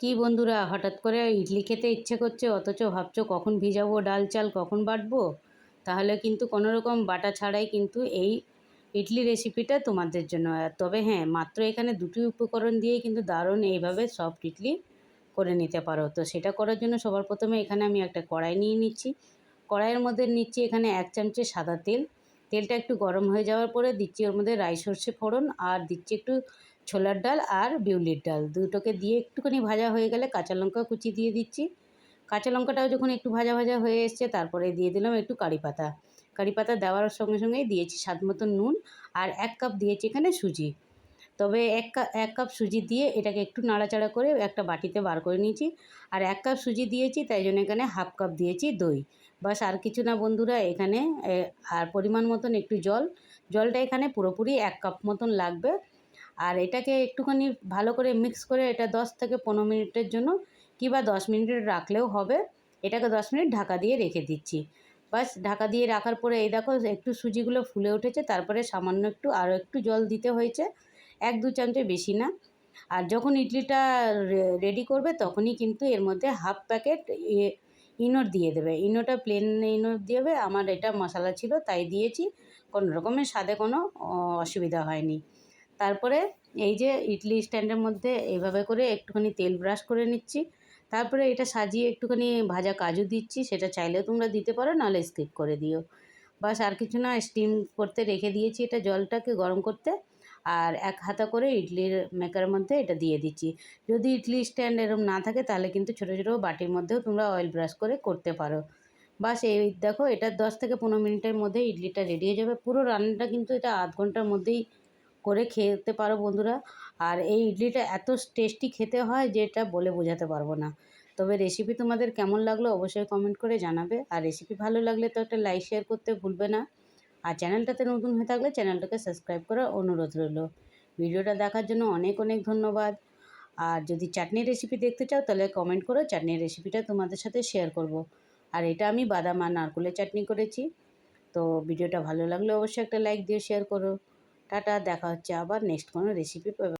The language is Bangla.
কি বন্ধুরা, হঠাৎ করে ইডলি খেতে ইচ্ছে করছে, অথচ ভাবছ কখন ভিজাবো ডাল চাল, কখন বাটবো? তাহলে কিন্তু কোনো রকম বাটা ছাড়াই কিন্তু এই ইডলি রেসিপিটা তোমাদের জন্য। তবে হ্যাঁ মাত্র এখানে দুটি উপকরণ দিয়েই কিন্তু দারুণ এইভাবে সফট ইডলি করে নিতে পারো। তো সেটা করার জন্য সবার প্রথমে এখানে আমি একটা কড়াই নিয়ে নিচ্ছি। কড়াইয়ের মধ্যে নিচ্ছি এখানে এক চামচে সাদা তেল। তেলটা একটু গরম হয়ে যাওয়ার পরে দিচ্ছি ওর মধ্যে রাই সর্ষে ফোড়ন, আর দিচ্ছি একটু ছোলার ডাল আর বিউলির ডাল। দুটোকে দিয়ে একটুখানি ভাজা হয়ে গেলে কাঁচা লঙ্কা কুচি দিয়ে দিচ্ছি। কাঁচা লঙ্কাটাও যখন একটু ভাজা ভাজা হয়ে এসছে, তারপরে দিয়ে দিলাম একটু কারি পাতা। কারি পাতা দেওয়ার সঙ্গে সঙ্গেই দিয়েছি স্বাদ মতো নুন আর এক কাপ দিয়েছি এখানে সুজি। তবে এক কাপ এক কাপ সুজি দিয়ে এটাকে একটু নাড়াচাড়া করে একটা বাটিতে বার করে নিয়েছি। আর এক কাপ সুজি দিয়েছি, তাই জন্য এখানে হাফ কাপ দিয়েছি দই। বাস আর কিছু না বন্ধুরা, এখানে আর পরিমাণ মতন একটু জল। জলটা এখানে পুরোপুরি এক কাপ মতন লাগবে। আর এটাকে একটুখানি ভালো করে মিক্স করে এটা দশ থেকে পনেরো মিনিটের জন্য কিংবা দশ মিনিট রাখলেও হবে। এটাকে দশ মিনিট ঢাকা দিয়ে রেখে দিচ্ছি। বাস ঢাকা দিয়ে রাখার পরে এই দেখো একটু সুজিগুলো ফুলে উঠেছে, তারপরে সামান্য একটু আরও একটু জল দিতে হয়েছে, এক দু চামচে বেশি না। আর যখন ইডলিটা রেডি করবে তখনই কিন্তু এর মধ্যে হাফ প্যাকেট ইনোর দিয়ে দেবে। ইনোটা প্লেন ইনোর দেবে। আমার এটা মশলা ছিল, তাই দিয়েছি। কোনো রকমের স্বাদে কোনো অসুবিধা হয়নি। তারপরে এই যে ইডলি স্ট্যান্ডের মধ্যে এইভাবে করে একটুখানি তেল ব্রাশ করে নিচ্ছি। তারপরে এটা সাজিয়ে একটুখানি ভাজা কাজু দিচ্ছি, সেটা চাইলেও তোমরা দিতে পারো, নাহলে স্কিপ করে দিও। বাস আর কিছু না, স্টিম করতে রেখে দিয়েছি এটা জলটাকে গরম করতে আর এক হাতা করে ইডলির মেকারের মধ্যে এটা দিয়ে দিচ্ছি। যদি ইডলি স্ট্যান্ড এরকম না থাকে, তাহলে কিন্তু ছোটো ছোটো বাটির মধ্যেও তোমরা অয়েল ব্রাশ করে করতে পারো। বাস এই দেখো, এটা দশ থেকে পনেরো মিনিটের মধ্যে ইডলিটা রেডি হয়ে যাবে। পুরো রান্নাটা কিন্তু এটা আধ ঘণ্টার মধ্যেই করে খেতে পারো বন্ধুরা। আর এই ইডলিটা এত টেস্টি খেতে হয় যে এটা বলে বোঝাতে পারব না। তবে রেসিপি তোমাদের কেমন লাগল অবশ্যই কমেন্ট করে জানাবে। আর রেসিপি ভালো লাগলে তো একটা লাইক শেয়ার করতে ভুলবে না। আর চ্যানেলটাতে নতুন হয়ে থাকলে চ্যানেলটাকে সাবস্ক্রাইব করার অনুরোধ রইল। ভিডিওটা দেখার জন্য অনেক অনেক ধন্যবাদ। আর যদি চাটনির রেসিপি দেখতে চাও তাহলে কমেন্ট করো চাটনির রেসিপিটা তোমাদের সাথে শেয়ার করব। আর এটা আমি বাদাম আর নারকুলের চাটনি করেছি। তো ভিডিওটা ভালো লাগলে অবশ্যই একটা লাইক দিয়ে শেয়ার করো। টাটা দেখা হচ্ছে আবার নেক্সট কোনো রেসিপি